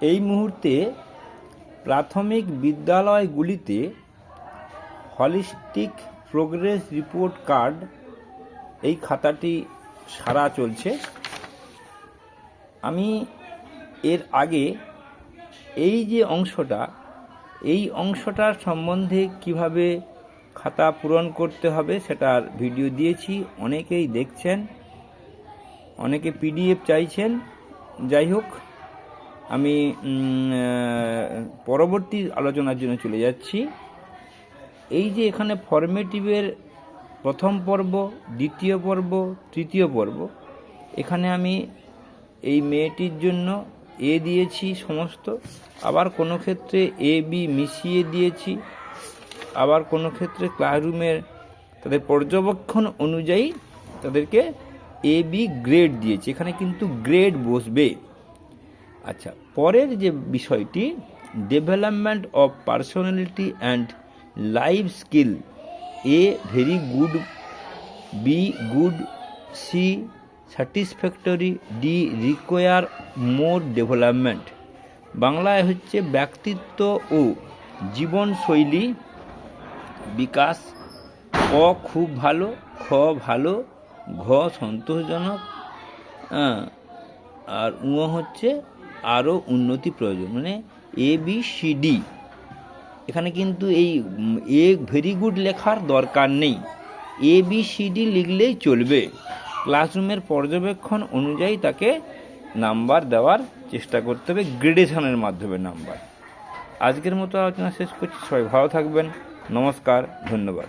এই মুহূর্তে প্রাথমিক বিদ্যালয়গুলিতে হলিস্টিক প্রোগ্রেস রিপোর্ট কার্ড এই খাতাটি সারা চলছে। আমি এর আগে এই যে অংশটা, এই অংশটার সম্বন্ধে কীভাবে খাতা পূরণ করতে হবে সেটার ভিডিও দিয়েছি, অনেকেই দেখছেন, অনেকে পিডিএফ চাইছেন। যাই হোক আমি পরবর্তী আলোচনার জন্য চলে যাচ্ছি। এই যে এখানে ফরমেটিভের প্রথম পর্ব, দ্বিতীয় পর্ব, তৃতীয় পর্ব, এখানে আমি এই মেয়েটির জন্য এ দিয়েছি সমস্ত। আবার কোনো ক্ষেত্রে এ, বি মিশিয়ে দিয়েছি। আবার কোনো ক্ষেত্রে ক্লাসরুমের তাদের পর্যবেক্ষণ অনুযায়ী তাদেরকে এ, বি গ্রেড দিয়েছি। এখানে কিন্তু গ্রেড বসবে। আচ্ছা পরের যে বিষয়টি development of personality and life skill A very good B good C satisfactory D require more development বাংলায় হচ্ছে ব্যক্তিত্ব ও জীবনশৈলী বিকাশ, ক খুব ভালো, খ ভালো, ঘ সন্তোষজনক আর উ হচ্ছে আরও উন্নতি প্রয়োজন। মানে এ বি সি ডি এখানে কিন্তু এই এ ভেরি গুড লেখার দরকার নেই। এ বি সি ডি লিখলেই চলবে। ক্লাসরুমের পর্যবেক্ষণ অনুযায়ী তাকে নাম্বার দেওয়ার চেষ্টা করতে হবে, গ্রেডেশনের মাধ্যমে নাম্বার। আজকের মতো আলোচনা শেষ করছি, সবাই ভালো থাকবেন। নমস্কার, ধন্যবাদ।